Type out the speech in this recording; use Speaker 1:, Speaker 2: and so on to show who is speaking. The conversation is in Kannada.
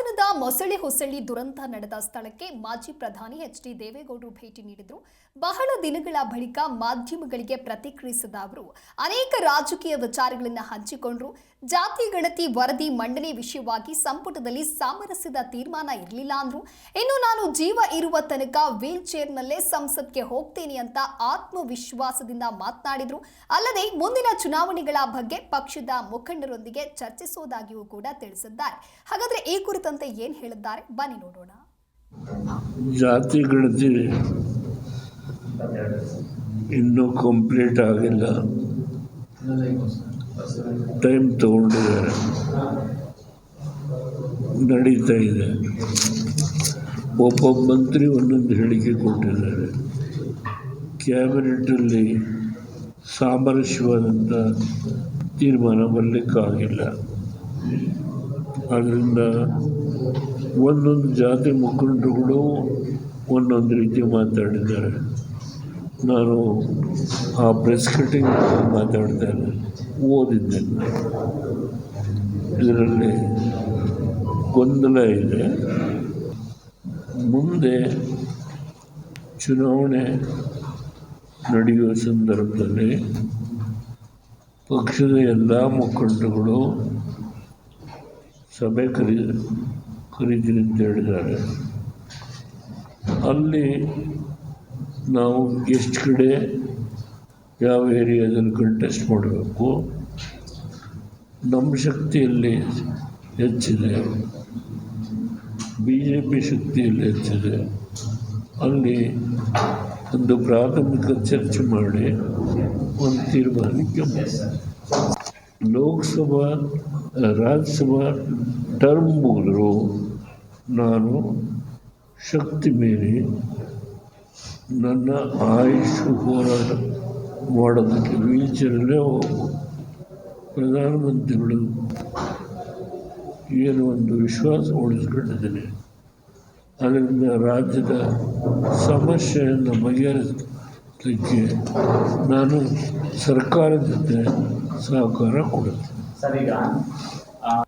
Speaker 1: ಹಾಸನದ ಮೊಸಳೆ ಹೊಸಳ್ಳಿ ದುರಂತ ನಡೆದ ಸ್ಥಳಕ್ಕೆ ಮಾಜಿ ಪ್ರಧಾನಿ ಎಚ್ ಡಿ ದೇವೇಗೌಡರು ಭೇಟಿ ನೀಡಿದ್ರು. ಬಹಳ ದಿನಗಳ ಬಳಿಕ ಮಾಧ್ಯಮಗಳಿಗೆ ಪ್ರತಿಕ್ರಿಯಿಸಿದ ಅವರು, ಅನೇಕ ರಾಜಕೀಯ ವಿಚಾರಗಳನ್ನು ಹಂಚಿಕೊಂಡ್ರು. ಜಾತಿ ಗಣತಿ ವರದಿ ಮಂಡನೆ ವಿಷಯವಾಗಿ ಸಂಪುಟದಲ್ಲಿ ಸಾಮರಸ್ಯದ ತೀರ್ಮಾನ ಇರಲಿಲ್ಲ ಅಂದ್ರು. ಇನ್ನು ನಾನು ಜೀವ ಇರುವ ತನಕ ವೀಲ್ ಚೇರ್ನಲ್ಲೇ ಸಂಸತ್ಗೆ ಹೋಗ್ತೇನೆ ಅಂತ ಆತ್ಮವಿಶ್ವಾಸದಿಂದ ಮಾತನಾಡಿದ್ರು. ಅಲ್ಲದೆ ಮುಂದಿನ ಚುನಾವಣೆಗಳ ಬಗ್ಗೆ ಪಕ್ಷದ ಮುಖಂಡರೊಂದಿಗೆ ಚರ್ಚಿಸುವುದಾಗಿಯೂ ಕೂಡ ತಿಳಿಸಿದ್ದಾರೆ. ಹಾಗಾದ್ರೆ ಈ ಕುರಿತಂತೆ ಏನ್ ಹೇಳಿದ್ದಾರೆ? ಬನ್ನಿ ನೋಡೋಣ.
Speaker 2: ಜಾತಿ ಗಣತಿ ಇನ್ನೂ ಕಂಪ್ಲೀಟ್ ಆಗಿಲ್ಲ. ಟೈಮ್ ತಗೊಂಡಿದ್ದಾರೆ. ನಡೀತಾ ಇದೆ. ಒಬ್ಬ ಮಂತ್ರಿ ಒಂದೊಂದು ಹೇಳಿಕೆ ಕೊಟ್ಟಿದ್ದಾರೆ. ಕ್ಯಾಬಿನೆಟಲ್ಲಿ ಸಾಮರಸ್ಯವಾದಂಥ ತೀರ್ಮಾನ ಬರಲಿಕ್ಕಾಗಿಲ್ಲ. ಆದ್ದರಿಂದ ಒಂದೊಂದು ಜಾತಿ ಮುಖಂಡರುಗಳು ಒಂದೊಂದು ರೀತಿ ಮಾತಾಡಿದ್ದಾರೆ. ನಾನು ಆ ಪ್ರೆಸ್ ಕಟಿಂಗ್ ಮಾತಾಡ್ತೇನೆ, ಓದಿದ್ದೇನೆ. ಇದರಲ್ಲಿ ಗೊಂದಲ ಇದೆ. ಮುಂದೆ ಚುನಾವಣೆ ನಡೆಯುವ ಸಂದರ್ಭದಲ್ಲಿ ಪಕ್ಷದ ಎಲ್ಲ ಮುಖಂಡರುಗಳು ಸಭೆ ಕರಿ ಕರೀತೀನಿ ಅಂತ ಹೇಳಿದ್ದಾರೆ ಅಲ್ಲಿ ನಾವು ಎಷ್ಟು ಕಡೆ ಯಾವ ಏರಿಯಾದಲ್ಲಿ ಕಂಟೆಸ್ಟ್ ಮಾಡಬೇಕು? ನಮ್ಮ ಶಕ್ತಿಯಲ್ಲಿ ಹೆಚ್ಚಿದೆ. ಬಿ ಜೆ ಪಿ ಶಕ್ತಿಯಲ್ಲಿ ಹೆಚ್ಚಿದೆ. ಅಲ್ಲಿ ಒಂದು ಪ್ರಾಥಮಿಕ ಚರ್ಚೆ ಮಾಡಿ ಒಂದು ತೀರ್ಮಾನಕ್ಕೆ. ಲೋಕಸಭಾ, ರಾಜ್ಯಸಭಾ ಟರ್ಮ್ ಮುಗಿದ್ರು ನಾನು ಶಕ್ತಿ ಮೀರಿ ನನ್ನ ಆಯುಷ್ ಹೋರಾಟ ಮಾಡೋದಕ್ಕೆ ವೀಲ್ಚೇರಲ್ಲೇ ಹೋಗು ಪ್ರಧಾನಮಂತ್ರಿಗಳು ಏನು ಒಂದು ವಿಶ್ವಾಸ ಉಳಿಸ್ಕೊಂಡಿದ್ದೀನಿ, ಅದರಿಂದ ರಾಜ್ಯದ ಸಮಸ್ಯೆಯನ್ನು ಬಗೆಹರಿಸಲಿಕ್ಕೆ ನಾನು ಸರ್ಕಾರದ ಜೊತೆ ಸಹಕಾರ ಕೊಡುತ್ತೇನೆ.